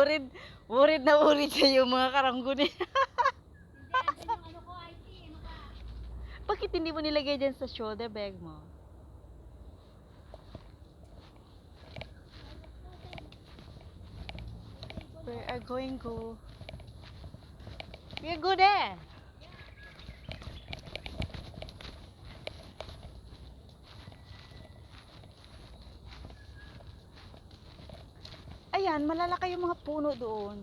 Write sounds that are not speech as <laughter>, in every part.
Worried, worried na worried sa yung mga karangguni. <laughs> Bakit hindi mo nilagay dyan sa shoulder bag mo? We are going go. We are go there. Ayan, malalaki yung mga puno doon.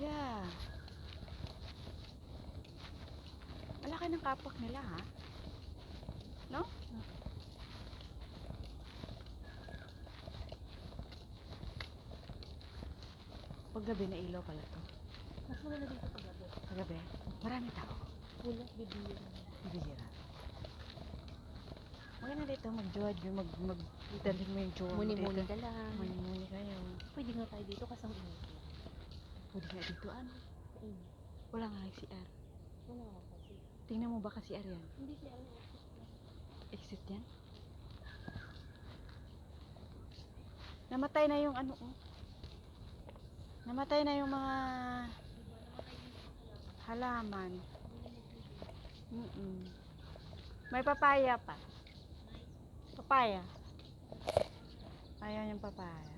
Yeah. Malaki ng kapak nila, ha? No? Paggabi na ilaw pala to. Mas maganda dito pag gabi. Paggabi, marami tao. Wala, bibili. Bibihira. Maganda dito, mag-judge, mag, mag, dalhin mo yung jowa mo Muni-muni dito. ka lang. Muni-muni kayo. Pwede nga tayo dito kasi ang init. Pwede nga dito, ano? Ayun. Wala nga nag-CR. Wala nga kasi. Tingnan mo ba kasi CR yan? Hindi siya ano. Exit yan? Namatay na yung ano, oh. Namatay na yung mga halaman. Mm May papaya pa. Papaya. Ayan yung papaya.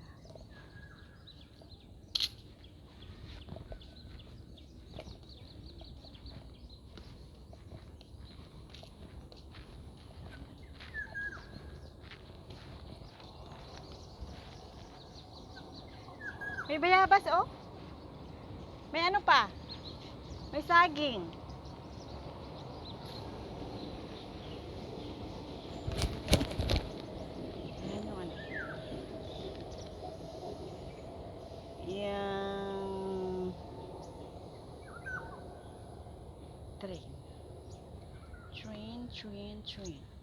May bayabas, oh. May ano pa? May saging. Train, train train train.